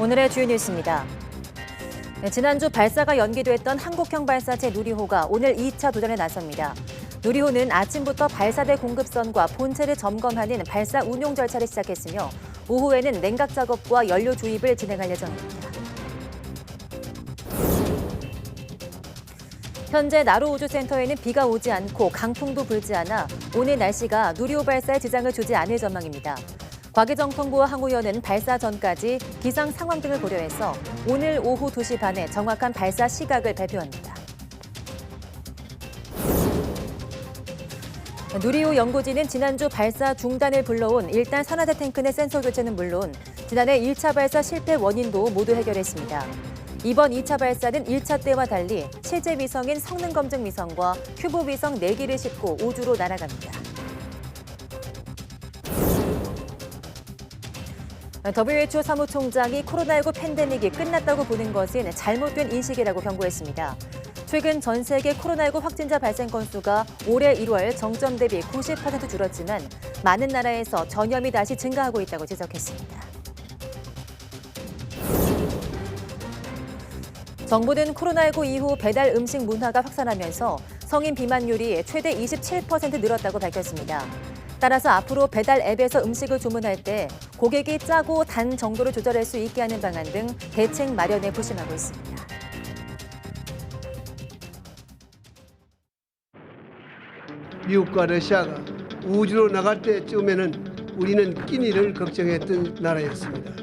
오늘의 주요 뉴스입니다. 네, 지난주 발사가 연기됐던 한국형 발사체 누리호가 오늘 2차 도전에 나섭니다. 누리호는 아침부터 발사대 공급선과 본체를 점검하는 발사 운용 절차를 시작했으며 오후에는 냉각 작업과 연료 주입을 진행할 예정입니다. 현재 나로 우주센터에는 비가 오지 않고 강풍도 불지 않아 오늘 날씨가 누리호 발사에 지장을 주지 않을 전망입니다. 과기정통부와 항우연은 발사 전까지 기상 상황 등을 고려해서 오늘 오후 2시 반에 정확한 발사 시각을 발표합니다. 누리호 연구진은 지난주 발사 중단을 불러온 1단 산화제 탱크 내 센서 교체는 물론 지난해 1차 발사 실패 원인도 모두 해결했습니다. 이번 2차 발사는 1차 때와 달리 실제 위성인 성능 검증 위성과 큐브 위성 4기를 싣고 우주로 날아갑니다. WHO 사무총장이 코로나19 팬데믹이 끝났다고 보는 것은 잘못된 인식이라고 경고했습니다. 최근 전 세계 코로나19 확진자 발생 건수가 올해 1월 정점 대비 90% 줄었지만 많은 나라에서 전염이 다시 증가하고 있다고 지적했습니다. 정부는 코로나19 이후 배달 음식 문화가 확산하면서 성인 비만율이 최대 27% 늘었다고 밝혔습니다. 따라서 앞으로 배달 앱에서 음식을 주문할 때 고객이 짜고 단 정도를 조절할 수 있게 하는 방안 등 대책 마련에 부심하고 있습니다. 미국과 러시아가 우주로 나갈 때쯤에는 우리는 끼니를 걱정했던 나라였습니다.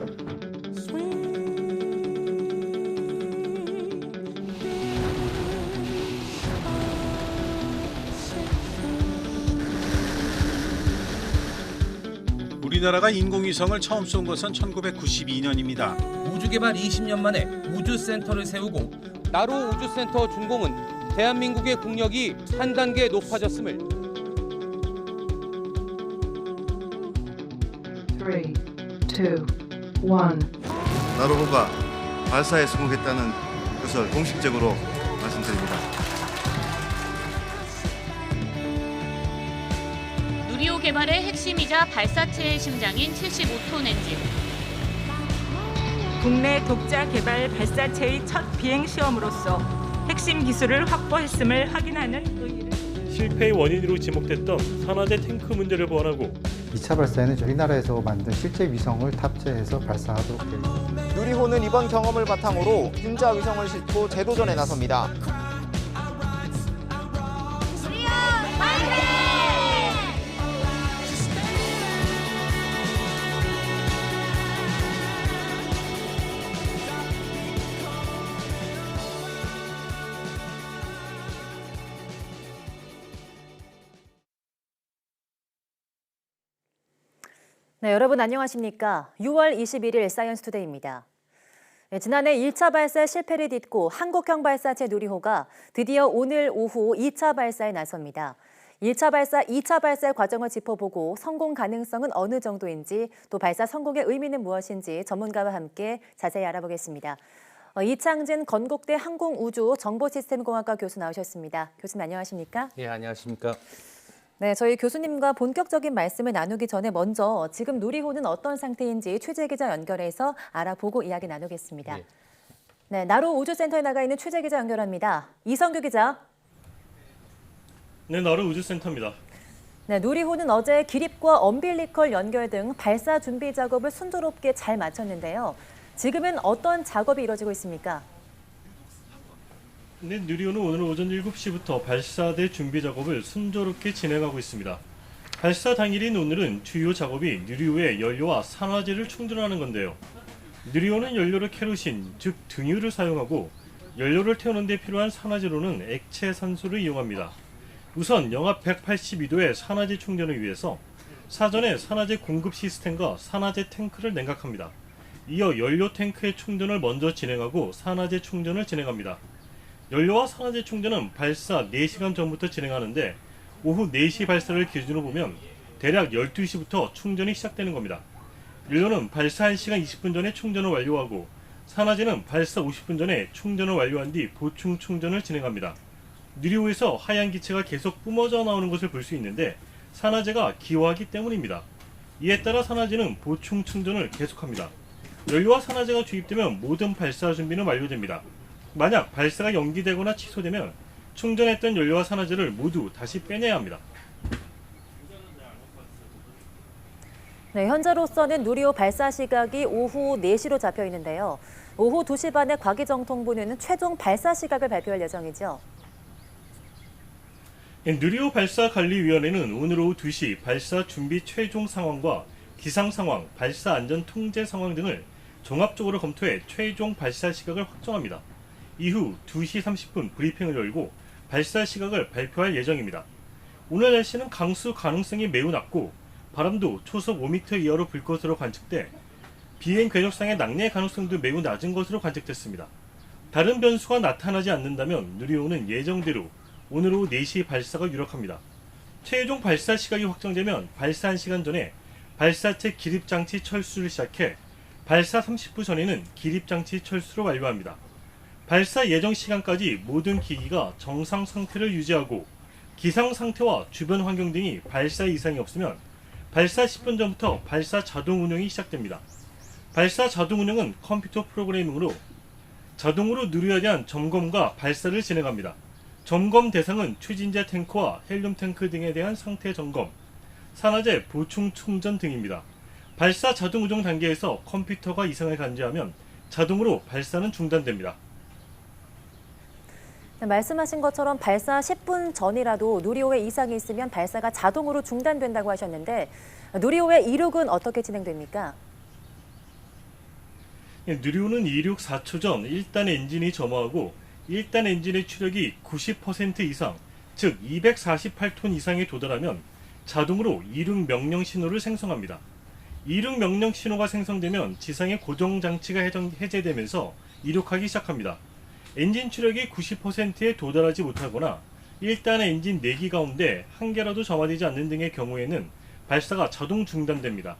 우리나라가 인공위성을 처음 쏜 것은 1992년입니다. 우주 개발 20년 만에 우주센터를 세우고 나로 우주센터 준공은 대한민국의 국력이 한 단계 높아졌음을 three, two, one. 나로호가 발사에 성공했다는 것을 공식적으로 말씀드립니다. 개발의 핵심이자 발사체의 심장인 75톤 엔진. 국내 독자 개발 발사체의 첫 비행 시험으로서 핵심 기술을 확보했음을 확인하는 의의를 실패의 원인으로 지목됐던 산화제 탱크 문제를 보완하고 2차 발사에는 우리나라에서 만든 실제 위성을 탑재해서 발사하도록 있습니다. 누리호는 이번 경험을 바탕으로 균자 위성을 싣고 재도전에 나섭니다. 네, 여러분 안녕하십니까? 6월 21일 사이언스 투데이입니다. 네, 지난해 1차 발사 실패를 딛고 한국형 발사체 누리호가 드디어 오늘 오후 2차 발사에 나섭니다. 1차 발사, 2차 발사의 과정을 짚어보고 성공 가능성은 어느 정도인지 또 발사 성공의 의미는 무엇인지 전문가와 함께 자세히 알아보겠습니다. 어, 이창진 건국대 항공우주 정보시스템공학과 교수 나오셨습니다. 교수님 안녕하십니까? 예 안녕하십니까 네, 저희 교수님과 본격적인 말씀을 나누기 전에 먼저 지금 누리호는 어떤 상태인지 최재 기자 연결해서 알아보고 이야기 나누겠습니다. 예. 네, 나로 우주센터에 나가 있는 최재 기자 연결합니다. 이성규 기자. 네, 나로 우주센터입니다. 네, 누리호는 어제 기립과 엄빌리컬 연결 등 발사 준비 작업을 순조롭게 잘 마쳤는데요. 지금은 어떤 작업이 이루어지고 있습니까? 네, 누리호는 오늘 오전 7시부터 발사대 준비 작업을 순조롭게 진행하고 있습니다. 발사 당일인 오늘은 주요 작업이 누리호의 연료와 산화제를 충전하는 건데요. 누리호는 연료를 케로신, 즉 등유를 사용하고 연료를 태우는 데 필요한 산화제로는 액체 산소를 이용합니다. 우선 영하 182도의 산화제 충전을 위해서 사전에 산화제 공급 시스템과 산화제 탱크를 냉각합니다. 이어 연료 탱크의 충전을 먼저 진행하고 산화제 충전을 진행합니다. 연료와 산화제 충전은 발사 4시간 전부터 진행하는데 오후 4시 발사를 기준으로 보면 대략 12시부터 충전이 시작되는 겁니다. 연료는 발사 1시간 20분 전에 충전을 완료하고 산화제는 발사 50분 전에 충전을 완료한 뒤 보충 충전을 진행합니다. 누리호에서 하얀 기체가 계속 뿜어져 나오는 것을 볼 수 있는데 산화제가 기화하기 때문입니다. 이에 따라 산화제는 보충 충전을 계속합니다. 연료와 산화제가 주입되면 모든 발사 준비는 완료됩니다. 만약 발사가 연기되거나 취소되면 충전했던 연료와 산화제를 모두 다시 빼내야 합니다. 네, 현재로서는 누리호 발사 시각이 오후 4시로 잡혀 있는데요. 오후 2시 반에 과기정통부는 최종 발사 시각을 발표할 예정이죠. 예, 누리호 발사관리위원회는 오늘 오후 2시 발사 준비 최종 상황과 기상 상황, 발사 안전 통제 상황 등을 종합적으로 검토해 최종 발사 시각을 확정합니다. 이후 2시 30분 브리핑을 열고 발사 시각을 발표할 예정입니다. 오늘 날씨는 강수 가능성이 매우 낮고 바람도 초속 5m 이하로 불 것으로 관측돼 비행 궤적상의 낙뢰 가능성도 매우 낮은 것으로 관측됐습니다. 다른 변수가 나타나지 않는다면 누리호는 예정대로 오늘 오후 4시 발사가 유력합니다. 최종 발사 시각이 확정되면 발사 1시간 전에 발사체 기립장치 철수를 시작해 발사 30분 전에는 기립장치 철수를 완료합니다. 발사 예정 시간까지 모든 기기가 정상 상태를 유지하고 기상 상태와 주변 환경 등이 발사 이상이 없으면 발사 10분 전부터 발사 자동 운영이 시작됩니다. 발사 자동 운영은 컴퓨터 프로그래밍으로 자동으로 누리호에 대한 점검과 발사를 진행합니다. 점검 대상은 추진제 탱크와 헬륨 탱크 등에 대한 상태 점검, 산화제 보충 충전 등입니다. 발사 자동 운영 단계에서 컴퓨터가 이상을 감지하면 자동으로 발사는 중단됩니다. 네, 말씀하신 것처럼 발사 10분 전이라도 누리호에 이상이 있으면 발사가 자동으로 중단된다고 하셨는데 누리호의 이륙은 어떻게 진행됩니까? 예, 누리호는 이륙 4초 전 1단 엔진이 점화하고 1단 엔진의 추력이 90% 이상, 즉 248톤 이상에 도달하면 자동으로 이륙 명령 신호를 생성합니다. 이륙 명령 신호가 생성되면 지상의 고정 장치가 해제되면서 이륙하기 시작합니다. 엔진 추력이 90%에 도달하지 못하거나 1단의 엔진 4기 가운데 한 개라도 점화되지 않는 등의 경우에는 발사가 자동 중단됩니다.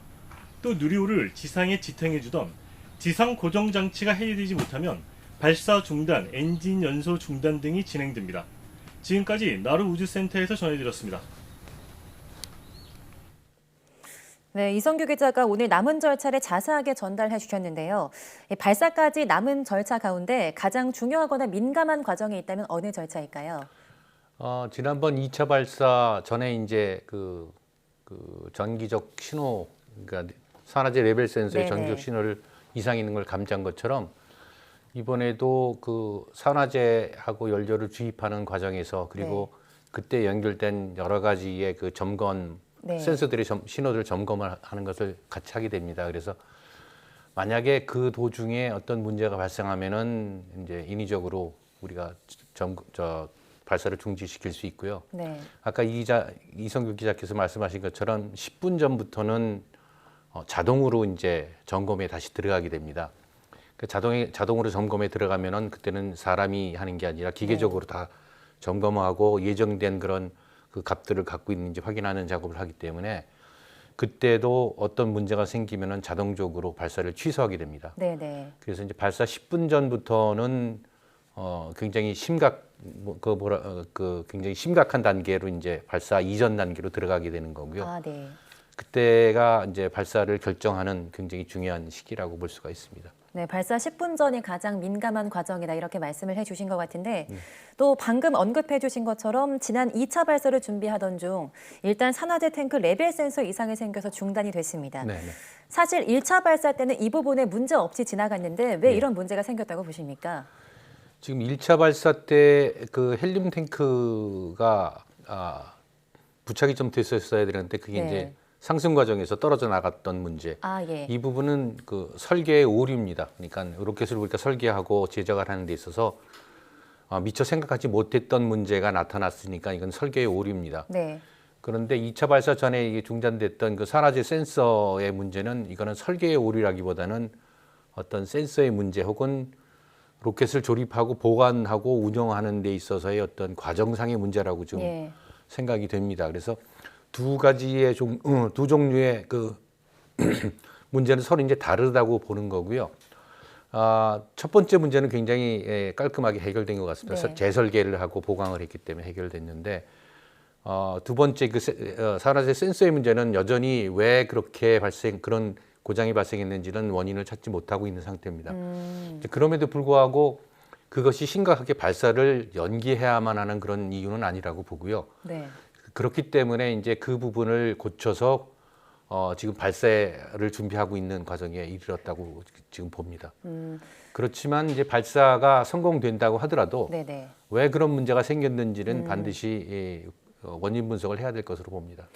또 누리호를 지상에 지탱해주던 지상 고정 장치가 해제되지 못하면 발사 중단, 엔진 연소 중단 등이 진행됩니다. 지금까지 나루 우주센터에서 전해드렸습니다. 네, 이성규 기자가 오늘 남은 절차를 자세하게 전달해 주셨는데요. 이 발사까지 남은 절차 가운데 가장 중요하거나 민감한 과정이 있다면 어느 절차일까요? 어, 지난번 2차 발사 전에 이제 그, 그 전기적 신호, 그러니까 산화제 레벨 센서의 네네. 전기적 신호를 이상 있는 걸 감지한 것처럼 이번에도 그 산화제하고 연료를 주입하는 과정에서 그리고 그때 연결된 여러 가지의 그 점검 네. 센서들이 점- 신호들 점검을 하는 것을 같이 하게 됩니다. 그래서 만약에 그 도중에 어떤 문제가 발생하면은 이제 인위적으로 우리가 점, 저 발사를 중지시킬 수 있고요. 네. 아까 이 기자 이성규 기자께서 말씀하신 것처럼 10분 전부터는 어, 자동으로 이제 점검에 다시 들어가게 됩니다. 그 자동에 자동으로 점검에 들어가면은 그때는 사람이 하는 게 아니라 기계적으로 다 점검하고 예정된 그런 그 값들을 갖고 있는지 확인하는 작업을 하기 때문에 그때도 어떤 문제가 생기면은 자동적으로 발사를 취소하게 됩니다. 네, 네. 그래서 이제 발사 10분 전부터는 어 굉장히 심각 뭐, 그 뭐라 어, 그 굉장히 심각한 단계로 이제 발사 이전 단계로 들어가게 되는 거고요. 아, 네. 그때가 이제 발사를 결정하는 굉장히 중요한 시기라고 볼 수가 있습니다. 네, 발사 10분 전이 가장 민감한 과정이다 이렇게 말씀을 해주신 것 같은데 네. 또 방금 언급해주신 것처럼 지난 2차 발사를 준비하던 중 일단 산화제 탱크 레벨 센서 이상이 생겨서 중단이 됐습니다. 네, 네. 사실 1차 발사 때는 이 부분에 문제 없이 지나갔는데 왜 네. 이런 문제가 생겼다고 보십니까? 지금 1차 발사 때 그 헬륨 탱크가 아, 부착이 좀 됐었어야 되는데 그게 네. 이제 상승 과정에서 떨어져 나갔던 문제. 아, 예. 이 부분은 그 설계의 오류입니다. 그러니까 로켓을 우리가 설계하고 제작을 하는 데 있어서 아, 미처 생각하지 못했던 문제가 나타났으니까 이건 설계의 오류입니다. 네. 그런데 2차 발사 전에 이게 중단됐던 그 산화제 센서의 문제는 이거는 설계의 오류라기보다는 어떤 센서의 문제 혹은 로켓을 조립하고 보관하고 운영하는 데 있어서의 어떤 과정상의 문제라고 좀 예. 생각이 됩니다. 그래서 두 가지의 종, 어, 두 종류의 그 문제는 서로 이제 다르다고 보는 거고요. 아, 첫 번째 문제는 굉장히 예, 깔끔하게 해결된 것 같습니다. 네. 재설계를 하고 보강을 했기 때문에 해결됐는데 어, 두 번째 그 세- 어, 산화제 센서의 문제는 여전히 왜 그렇게 발생 그런 고장이 발생했는지는 원인을 찾지 못하고 있는 상태입니다. 음, 그럼에도 불구하고 그것이 심각하게 발사를 연기해야만 하는 그런 이유는 아니라고 보고요. 네. 그렇기 때문에 이제 그 부분을 고쳐서 어, 지금 발사를 준비하고 있는 과정에 이르렀다고 지금 봅니다. 음, 그렇지만 이제 발사가 성공된다고 하더라도 네네. 왜 그런 문제가 생겼는지는 음. 반드시 예, 어, 원인 분석을 해야 될 것으로 봅니다.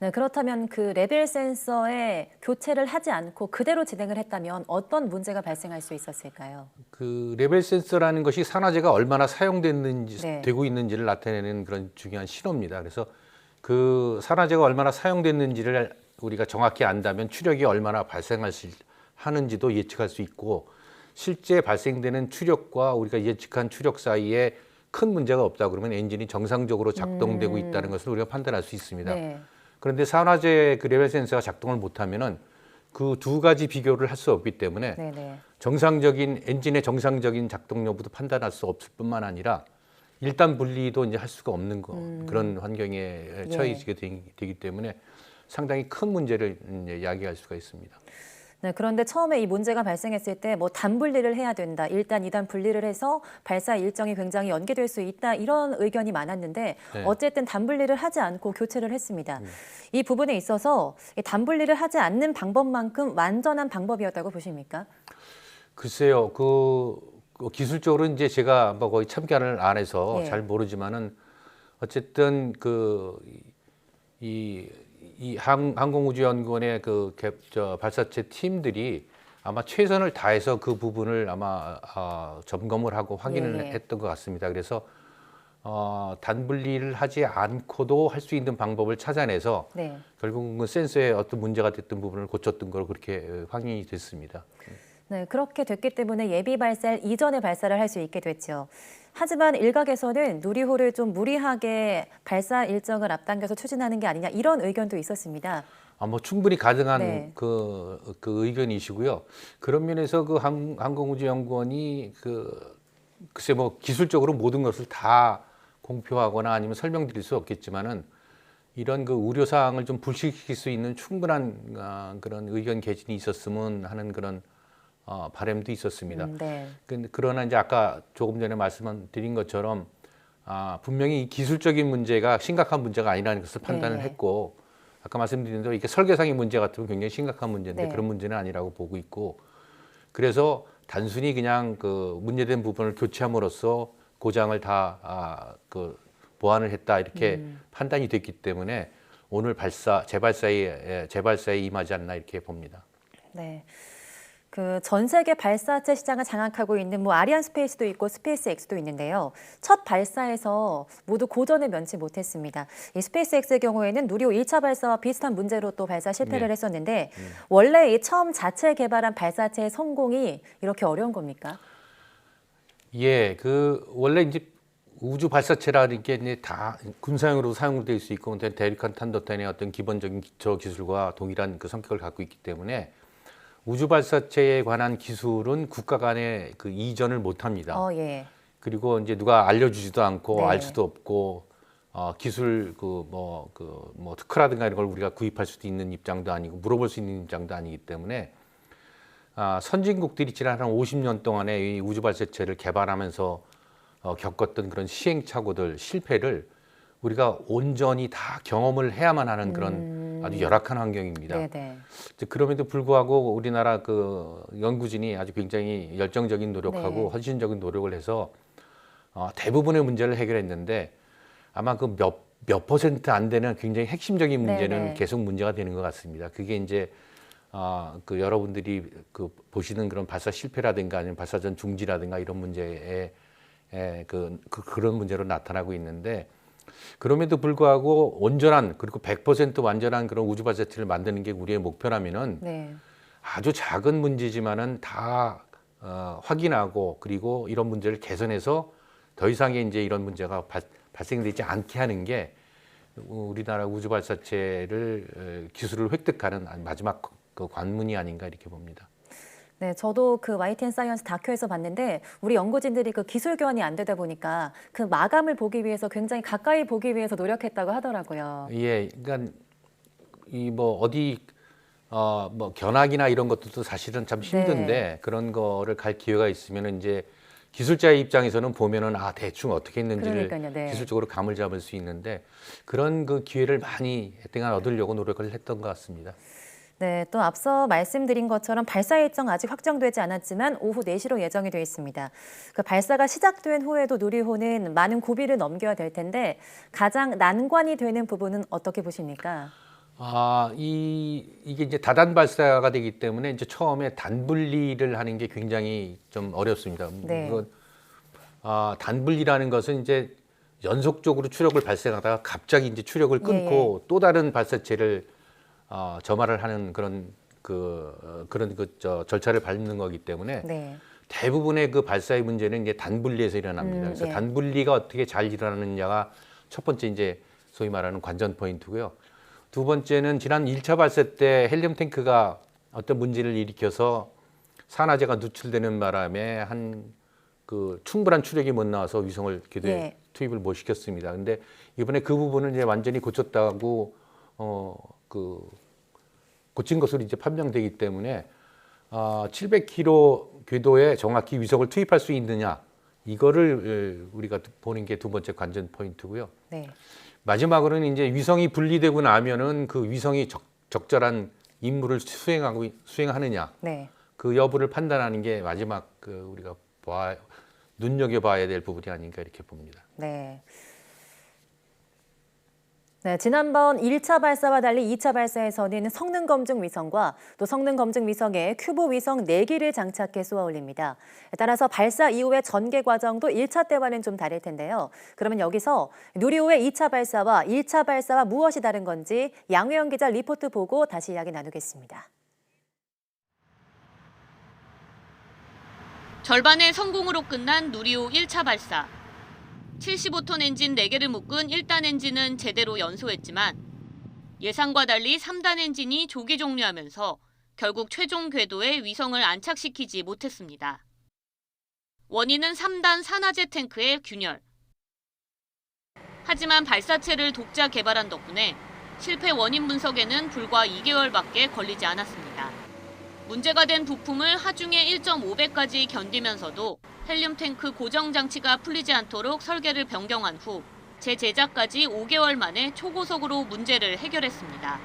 네, 그렇다면 그 레벨 센서에 교체를 하지 않고 그대로 진행을 했다면 어떤 문제가 발생할 수 있었을까요? 그 레벨 센서라는 것이 산화제가 얼마나 사용됐는지 네. 되고 있는지를 나타내는 그런 중요한 신호입니다. 그래서 그 산화제가 얼마나 사용됐는지를 우리가 정확히 안다면 추력이 얼마나 발생할 수 하는지도 예측할 수 있고 실제 발생되는 추력과 우리가 예측한 추력 사이에 큰 문제가 없다 그러면 엔진이 정상적으로 작동되고 음. 있다는 것을 우리가 판단할 수 있습니다. 네. 그런데 산화제 그 레벨 센서가 작동을 못하면은 그 두 가지 비교를 할 수 없기 때문에 네네. 정상적인 엔진의 정상적인 작동 여부도 판단할 수 없을 뿐만 아니라 일단 분리도 이제 할 수가 없는 거, 음. 그런 환경에 처해지게 되- 되기 때문에 상당히 큰 문제를 이제 야기할 수가 있습니다. 네, 그런데 처음에 이 문제가 발생했을 때 뭐 단 분리를 해야 된다. 일단 이단 분리를 해서 발사 일정이 굉장히 연기될 수 있다. 이런 의견이 많았는데 네. 어쨌든 단 분리를 하지 않고 교체를 했습니다. 이 부분에 있어서 이 단분리를 하지 않는 방법만큼 완전한 방법이었다고 보십니까? 글쎄요, 그, 그 기술적으로 이제 제가 뭐 거의 참견을 안 해서 예. 잘 모르지만은 어쨌든 그 이, 이 항, 항공우주연구원의 그 개- 저 발사체 팀들이 아마 최선을 다해서 그 부분을 아마 아, 점검을 하고 확인을 예, 예. 했던 것 같습니다. 그래서 어, 단분리를 하지 않고도 할 수 있는 방법을 찾아내서 네. 결국은 센서에 어떤 문제가 됐던 부분을 고쳤던 걸 그렇게 어, 확인이 됐습니다. 네, 그렇게 됐기 때문에 예비 발사일 이전에 발사를 할 수 있게 됐죠. 하지만 일각에서는 누리호를 좀 무리하게 발사 일정을 앞당겨서 추진하는 게 아니냐 이런 의견도 있었습니다. 아, 뭐 충분히 가능한 네. 그, 그 의견이시고요. 그런 면에서 그 항, 항공우주연구원이 그 글쎄 뭐 기술적으로 모든 것을 다 공표하거나 아니면 설명드릴 수 없겠지만은 이런 그 우려 사항을 좀 불식시킬 수 있는 충분한 아, 그런 의견 개진이 있었으면 하는 그런 어, 바람도 있었습니다. 음, 네. 그러나 이제 아까 조금 전에 말씀드린 것처럼 아, 분명히 이 기술적인 문제가 심각한 문제가 아니라는 것을 판단을 네. 했고 아까 말씀드린 대로 이게 설계상의 문제 같으면 굉장히 심각한 문제인데 네. 그런 문제는 아니라고 보고 있고 그래서 단순히 그냥 그 문제된 부분을 교체함으로써 고장을 다 아, 그 보완을 했다 이렇게 음. 판단이 됐기 때문에 오늘 발사 재발사에 예, 재발사에 임하지 않나 이렇게 봅니다. 네. 그 전 세계 발사체 시장을 장악하고 있는 뭐 아리안 스페이스도 있고 스페이스 X도 있는데요. 첫 발사에서 모두 고전을 면치 못했습니다. 이 스페이스 X의 경우에는 누리호 1차 발사와 비슷한 문제로 또 발사 실패를 네. 했었는데 원래 이 처음 자체 개발한 발사체의 성공이 이렇게 어려운 겁니까? 예, 그 원래 이제 우주 발사체라는 게 이제 다 군사용으로 사용될 수 있고 대륙간 탄도탄의 어떤 기본적인 기초 기술과 동일한 그 성격을 갖고 있기 때문에 우주 발사체에 관한 기술은 국가 간의 그 이전을 못 합니다. 어, 예. 그리고 이제 누가 알려주지도 않고 네. 알 수도 없고 어, 기술 그 뭐 그 뭐 특허라든가 이런 걸 우리가 구입할 수도 있는 입장도 아니고 물어볼 수 있는 입장도 아니기 때문에 아, 선진국들이 지난 한 50년 동안에 이 우주 발사체를 개발하면서 어, 겪었던 그런 시행착오들 실패를 우리가 온전히 다 경험을 해야만 하는 그런 아주 열악한 환경입니다. 음. 네네. 그럼에도 불구하고 우리나라 그 연구진이 아주 굉장히 열정적인 노력하고 네. 헌신적인 노력을 해서 어, 대부분의 문제를 해결했는데 아마 그 몇 몇 퍼센트 안 되는 굉장히 핵심적인 문제는 네네. 계속 문제가 되는 것 같습니다. 그게 이제 어, 그 여러분들이 그 보시는 그런 발사 실패라든가 아니면 발사 전 중지라든가 이런 문제에 에, 그, 그 그런 문제로 나타나고 있는데 그럼에도 불구하고 온전한 그리고 100% 완전한 그런 우주 발사체를 만드는 게 우리의 목표라면은 네. 아주 작은 문제지만은 다 어, 확인하고 그리고 이런 문제를 개선해서 더 이상의 이제 이런 문제가 발, 발생되지 않게 하는 게 우리나라 우주 발사체를 어, 기술을 획득하는 마지막 그 관문이 아닌가 이렇게 봅니다. 네, 저도 그 YTN 사이언스 다큐에서 봤는데 우리 연구진들이 그 기술 교환이 안 되다 보니까 그 마감을 보기 위해서 굉장히 가까이 보기 위해서 노력했다고 하더라고요. 예, 그러니까 이 뭐 어디 어, 뭐 견학이나 이런 것들도 사실은 참 힘든데 네. 그런 거를 갈 기회가 있으면 이제 기술자의 입장에서는 보면은 아 대충 어떻게 했는지를 그러니까요, 네. 기술적으로 감을 잡을 수 있는데 그런 그 기회를 많이 혜택을 얻으려고 노력을 했던 것 같습니다. 네, 또 앞서 말씀드린 것처럼 발사 일정 아직 확정되지 않았지만 오후 4시로 예정이 되어 있습니다. 그 발사가 시작된 후에도 누리호는 많은 고비를 넘겨야 될 텐데 가장 난관이 되는 부분은 어떻게 보십니까? 아, 이 이게 이제 다단 발사가 되기 때문에 이제 처음에 단분리를 하는 게 굉장히 좀 어렵습니다. 네. 이거, 아, 단분리라는 것은 이제 연속적으로 추력을 발생하다가 갑자기 이제 추력을 끊고 또 다른 발사체를 어, 점화를 하는 그런 그 어, 그런 그 저 절차를 밟는 거기 때문에 네. 대부분의 그 발사의 문제는 이제 단분리에서 일어납니다. 음, 그래서 네. 단분리가 어떻게 잘 일어나느냐가 첫 번째 이제 소위 말하는 관전 포인트고요. 두 번째는 지난 1차 발사 때 헬륨 탱크가 어떤 문제를 일으켜서 산화제가 누출되는 바람에 한 그 충분한 추력이 못 나와서 위성을 궤도에 예. 투입을 못 시켰습니다. 근데 이번에 그 부분을 이제 완전히 고쳤다고 어그 고친 것으로 이제 판명되기 때문에 아, 700km 궤도에 정확히 위성을 투입할 수 있느냐 이거를 에, 우리가 보는 게 두 번째 관전 포인트고요. 네. 마지막으로는 이제 위성이 분리되고 나면은 그 위성이 적, 적절한 임무를 수행하고 수행하느냐 네. 그 여부를 판단하는 게 마지막 그 우리가 봐 눈여겨 봐야 될 부분이 아닌가 이렇게 봅니다. 네. 네, 지난번 1차 발사와 달리 2차 발사에서는 성능 검증 위성과 또 성능 검증 위성에 큐브 위성 4기를 장착해 쏘아 올립니다. 따라서 발사 이후의 전개 과정도 1차 때와는 좀 다를 텐데요. 그러면 여기서 누리호의 2차 발사와 1차 발사와 무엇이 다른 건지 양우영 기자 리포트 보고 다시 이야기 나누겠습니다. 절반의 성공으로 끝난 누리호 1차 발사. 75톤 엔진 4개를 묶은 1단 엔진은 제대로 연소했지만 예상과 달리 3단 엔진이 조기 종료하면서 결국 최종 궤도에 위성을 안착시키지 못했습니다. 원인은 3단 산화제 탱크의 균열. 하지만 발사체를 독자 개발한 덕분에 실패 원인 분석에는 불과 2개월밖에 걸리지 않았습니다. 문제가 된 부품을 하중에 1.5배까지 견디면서도 헬륨 탱크 고정 장치가 풀리지 않도록 설계를 변경한 후 재제작까지 5개월 만에 초고속으로 문제를 해결했습니다.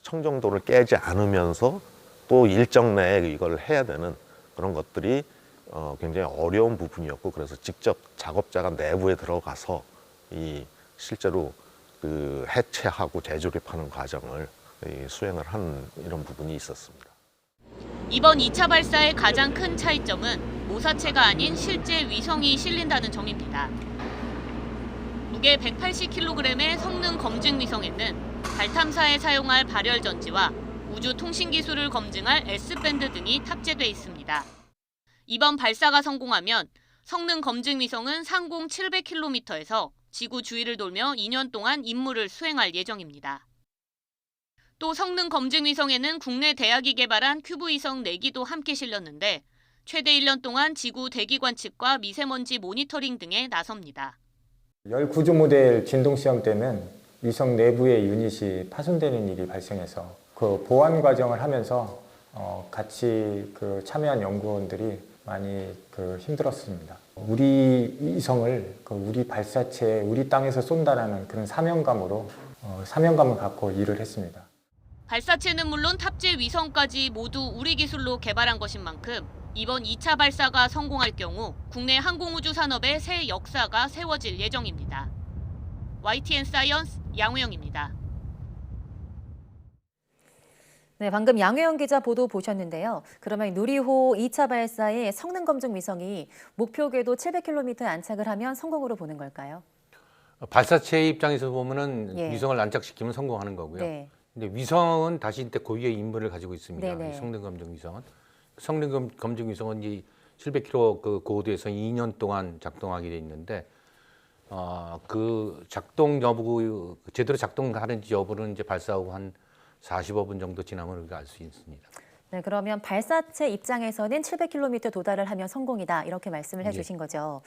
청정도를 깨지 않으면서 또 일정 내에 이걸 해야 되는 그런 것들이 어, 굉장히 어려운 부분이었고 그래서 직접 작업자가 내부에 들어가서 이 실제로 그 해체하고 재조립하는 과정을 이 수행을 하는 이런 부분이 있었습니다. 이번 2차 발사의 가장 큰 차이점은 모사체가 아닌 실제 위성이 실린다는 점입니다. 무게 180kg의 성능 검증 위성에는 달 탐사에 사용할 발열 전지와 우주 통신 기술을 검증할 S밴드 등이 탑재돼 있습니다. 이번 발사가 성공하면 성능 검증 위성은 상공 700km에서 지구 주위를 돌며 2년 동안 임무를 수행할 예정입니다. 또 성능 검증 위성에는 국내 대학이 개발한 큐브 위성 4기도 함께 실렸는데 최대 1년 동안 지구 대기 관측과 미세먼지 모니터링 등에 나섭니다. 열 구조 모델 진동 시험 때는 위성 내부의 유닛이 파손되는 일이 발생해서 그 보완 과정을 하면서 어, 같이 그 참여한 연구원들이 많이 그 힘들었습니다. 우리 위성을 그 우리 발사체에 우리 땅에서 쏜다라는 그런 사명감으로 어, 사명감을 갖고 일을 했습니다. 발사체는 물론 탑재 위성까지 모두 우리 기술로 개발한 것인 만큼 이번 2차 발사가 성공할 경우 국내 항공우주 산업의 새 역사가 세워질 예정입니다. YTN 사이언스 양우영입니다. 네, 방금 양혜영 기자 보도 보셨는데요. 그러면 누리호 2차 발사의 성능 검증 위성이 목표 궤도 700km에 안착을 하면 성공으로 보는 걸까요? 발사체 입장에서 보면은 예. 위성을 안착시키면 성공하는 거고요. 네. 근데 위성은 다시 이제 고유의 임무를 가지고 있습니다. 성능 검증 위성은 성능 검- 검증 위성은 이 700km 그 고도에서 2년 동안 작동하게 돼 있는데 어, 그 작동 여부 제대로 작동하는지 여부는 이제 발사 후한 45분 정도 지나면 우리가 알 수 있습니다. 네, 그러면 발사체 입장에서는 700km 도달을 하면 성공이다 이렇게 말씀을 예. 해주신 거죠.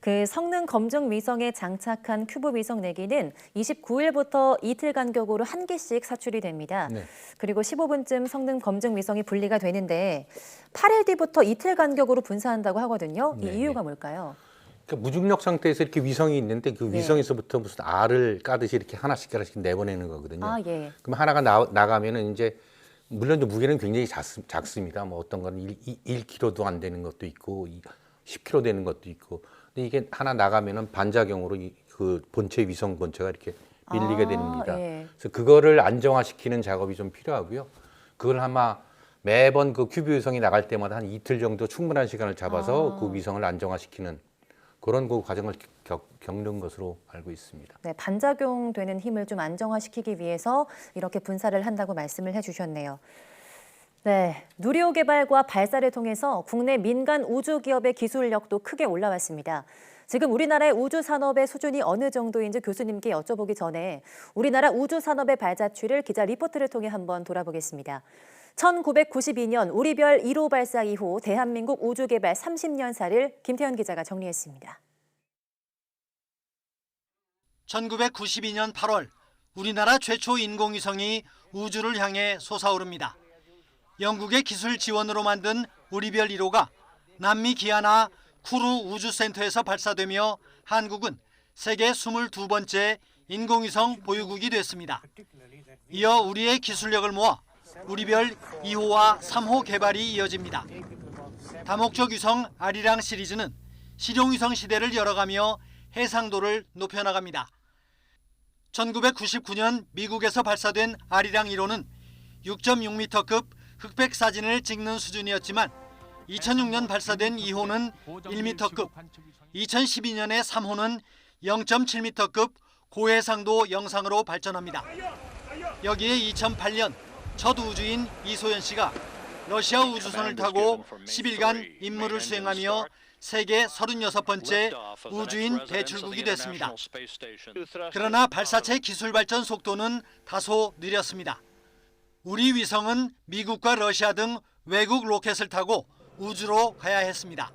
그 성능 검증 위성에 장착한 큐브 위성 4기는 29일부터 이틀 간격으로 한 개씩 사출이 됩니다. 네. 그리고 15분쯤 성능 검증 위성이 분리가 되는데 8일 뒤부터 이틀 간격으로 분사한다고 하거든요. 이 네, 이유가 뭘까요? 그러니까 무중력 상태에서 이렇게 위성이 있는데 그 네. 위성에서부터 무슨 알을 까듯이 이렇게 하나씩 하나씩 내보내는 거거든요. 아, 예. 그럼 하나가 나, 나가면은 이제 물론 무게는 굉장히 작 습니다 뭐 어떤 거는 1, 1kg도 안 되는 것도 있고 10kg 되는 것도 있고. 근데 이게 하나 나가면은 반작용으로 이, 그 본체 위성 본체가 이렇게 밀리게 아, 됩니다. 예. 그래서 그거를 안정화시키는 작업이 좀 필요하고요. 그걸 아마 매번 그 큐브 위성이 나갈 때마다 한 이틀 정도 충분한 시간을 잡아서 아. 그 위성을 안정화시키는 그런 그 과정을 겪, 겪는 것으로 알고 있습니다. 네, 반작용되는 힘을 좀 안정화시키기 위해서 이렇게 분사를 한다고 말씀을 해주셨네요. 네, 누리호 개발과 발사를 통해서 국내 민간 우주 기업의 기술력도 크게 올라왔습니다. 지금 우리나라의 우주 산업의 수준이 어느 정도인지 교수님께 여쭤보기 전에 우리나라 우주 산업의 발자취를 기자 리포트를 통해 한번 돌아보겠습니다. 1992년 우리별 1호 발사 이후 대한민국 우주 개발 30년사를 김태현 기자가 정리했습니다. 1992년 8월 우리나라 최초 인공위성이 우주를 향해 솟아오릅니다. 영국의 기술 지원으로 만든 우리별 1호가 남미 기아나 쿠루 우주센터에서 발사되며 한국은 세계 22번째 인공위성 보유국이 됐습니다. 이어 우리의 기술력을 모아 우리별 2호와 3호 개발이 이어집니다. 다목적 위성 아리랑 시리즈는 실용위성 시대를 열어가며 해상도를 높여나갑니다. 1999년 미국에서 발사된 아리랑 1호는 6.6m급 흑백 사진을 찍는 수준이었지만 2006년 발사된 2호는 1m급, 2012년에 3호는 0.7m급 고해상도 영상으로 발전합니다. 여기에 2008년 첫 우주인 이소연 씨가 러시아 우주선을 타고 10일간 임무를 수행하며 세계 36번째 우주인 배출국이 됐습니다. 그러나 발사체 기술 발전 속도는 다소 느렸습니다. 우리 위성은 미국과 러시아 등 외국 로켓을 타고 우주로 가야 했습니다.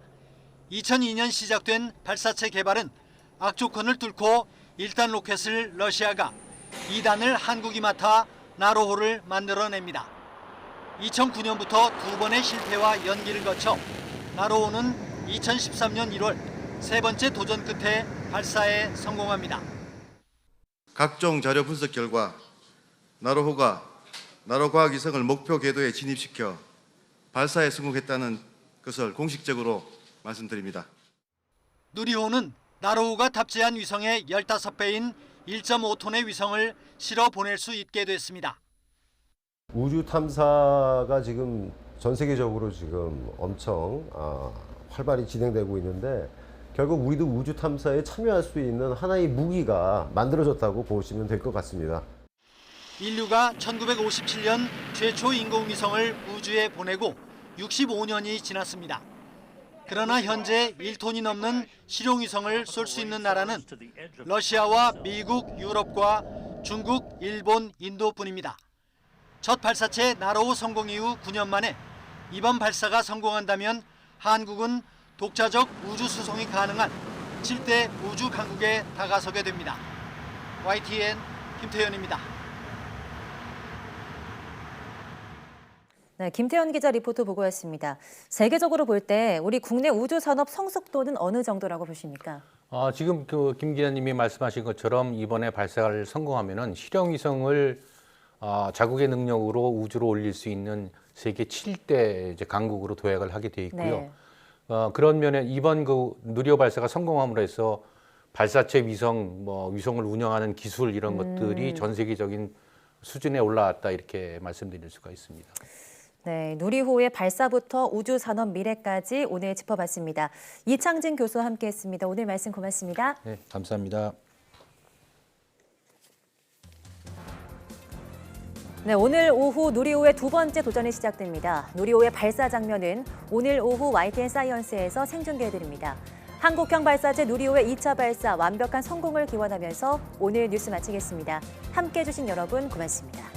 2002년 시작된 발사체 개발은 악조건을 뚫고 1단 로켓을 러시아가 2단을 한국이 맡아 나로호를 만들어냅니다. 2009년부터 두 번의 실패와 연기를 거쳐 나로호는 2013년 1월 세 번째 도전 끝에 발사에 성공합니다. 각종 자료 분석 결과 나로호가 나로과학위성을 목표 궤도에 진입시켜 발사에 성공했다는 것을 공식적으로 말씀드립니다. 누리호는 나로호가 탑재한 위성의 15배인 1.5톤의 위성을 실어 보낼 수 있게 됐습니다. 우주 탐사가 지금 전 세계적으로 지금 엄청 아, 활발히 진행되고 있는데 결국 우리도 우주 탐사에 참여할 수 있는 하나의 무기가 만들어졌다고 보시면 될 것 같습니다. 인류가 1957년 최초 인공위성을 우주에 보내고 65년이 지났습니다. 그러나 현재 1톤이 넘는 실용위성을 쏠 수 있는 나라는 러시아와 미국, 유럽과 중국, 일본, 인도뿐입니다. 첫 발사체 나로호 성공 이후 9년 만에 이번 발사가 성공한다면 한국은 독자적 우주 수송이 가능한 7대 우주 강국에 다가서게 됩니다. YTN 김태현입니다. 네, 김태현 기자 리포트 보고였습니다. 세계적으로 볼 때 우리 국내 우주 산업 성숙도는 어느 정도라고 보십니까? 어, 지금 그 김 기자님이 말씀하신 것처럼 이번에 발사를 성공하면은 실용 위성을 어, 자국의 능력으로 우주로 올릴 수 있는 세계 7대 이제 강국으로 도약을 하게 돼 있고요. 네. 어, 그런 면에 이번 그 누리호 발사가 성공함으로 해서 발사체 위성, 뭐 위성을 운영하는 기술 이런 음. 것들이 전 세계적인 수준에 올라왔다 이렇게 말씀드릴 수가 있습니다. 네, 누리호의 발사부터 우주 산업 미래까지 오늘 짚어봤습니다. 이창진 교수와 함께했습니다. 오늘 말씀 고맙습니다. 네, 감사합니다. 네, 오늘 오후 누리호의 두 번째 도전이 시작됩니다. 누리호의 발사 장면은 오늘 오후 YTN 사이언스에서 생중계해드립니다. 한국형 발사체 누리호의 2차 발사 완벽한 성공을 기원하면서 오늘 뉴스 마치겠습니다. 함께해 주신 여러분 고맙습니다.